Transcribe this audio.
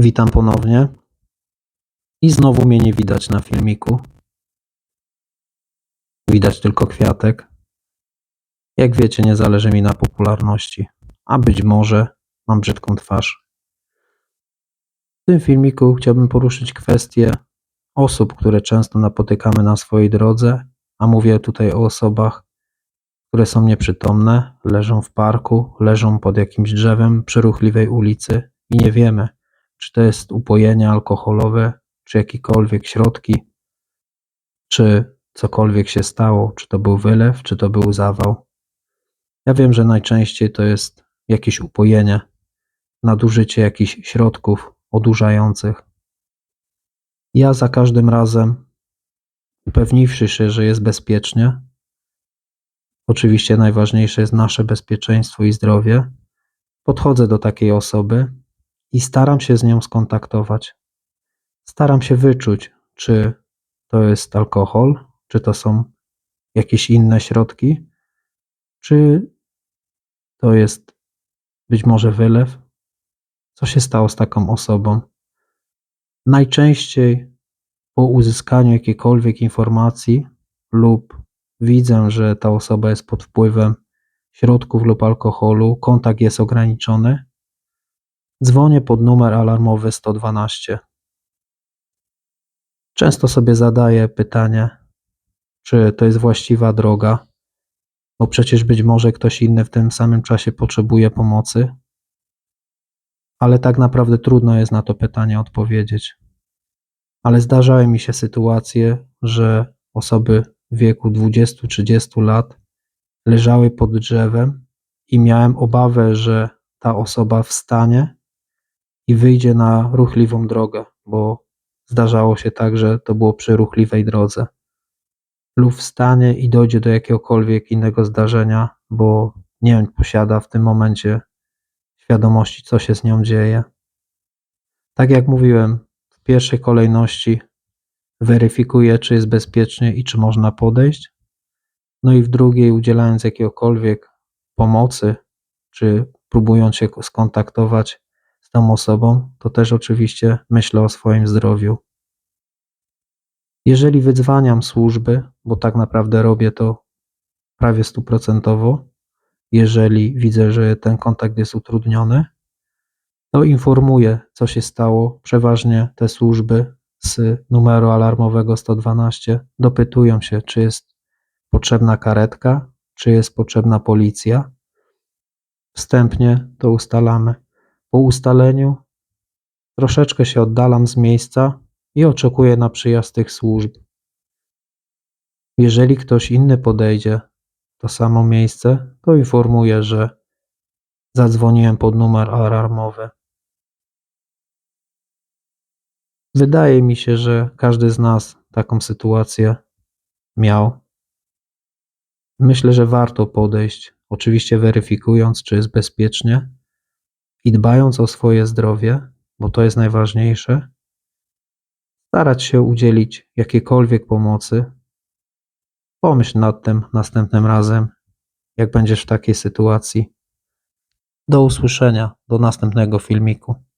Witam ponownie. I znowu mnie nie widać na filmiku. Widać tylko kwiatek. Jak wiecie, nie zależy mi na popularności, a być może mam brzydką twarz. W tym filmiku chciałbym poruszyć kwestię osób, które często napotykamy na swojej drodze, a mówię tutaj o osobach, które są nieprzytomne, leżą w parku, leżą pod jakimś drzewem przy ruchliwej ulicy i nie wiemy, czy to jest upojenie alkoholowe, czy jakiekolwiek środki, czy cokolwiek się stało, czy to był wylew, czy to był zawał. Ja wiem, że najczęściej to jest jakieś upojenie, nadużycie jakichś środków odurzających. Ja za każdym razem, upewniwszy się, że jest bezpiecznie, oczywiście najważniejsze jest nasze bezpieczeństwo i zdrowie, podchodzę do takiej osoby i staram się z nią skontaktować. Staram się wyczuć, czy to jest alkohol, czy to są jakieś inne środki, czy to jest być może wylew. Co się stało z taką osobą? Najczęściej po uzyskaniu jakiejkolwiek informacji lub widzę, że ta osoba jest pod wpływem środków lub alkoholu, kontakt jest ograniczony, dzwonię pod numer alarmowy 112. Często sobie zadaję pytanie, czy to jest właściwa droga, bo przecież być może ktoś inny w tym samym czasie potrzebuje pomocy, ale tak naprawdę trudno jest na to pytanie odpowiedzieć. Ale zdarzały mi się sytuacje, że osoby w wieku 20-30 lat leżały pod drzewem i miałem obawę, że ta osoba wstanie i wyjdzie na ruchliwą drogę, bo zdarzało się tak, że to było przy ruchliwej drodze. Lub wstanie i dojdzie do jakiegokolwiek innego zdarzenia, bo nie posiada w tym momencie świadomości, co się z nią dzieje. Tak jak mówiłem, w pierwszej kolejności weryfikuję, czy jest bezpiecznie i czy można podejść. No i w drugiej, udzielając jakiegokolwiek pomocy, czy próbując się skontaktować tą osobą, to też oczywiście myślę o swoim zdrowiu. Jeżeli wydzwaniam służby, bo tak naprawdę robię to prawie stuprocentowo, jeżeli widzę, że ten kontakt jest utrudniony, to informuję, co się stało. Przeważnie te służby z numeru alarmowego 112 dopytują się, czy jest potrzebna karetka, czy jest potrzebna policja. Wstępnie to ustalamy. Po ustaleniu troszeczkę się oddalam z miejsca i oczekuję na przyjazd tych służb. Jeżeli ktoś inny podejdzie to samo miejsce, to informuję, że zadzwoniłem pod numer alarmowy. Wydaje mi się, że każdy z nas taką sytuację miał. Myślę, że warto podejść, oczywiście weryfikując, czy jest bezpiecznie i dbając o swoje zdrowie, bo to jest najważniejsze, starać się udzielić jakiejkolwiek pomocy. Pomyśl nad tym następnym razem, jak będziesz w takiej sytuacji. Do usłyszenia, do następnego filmiku.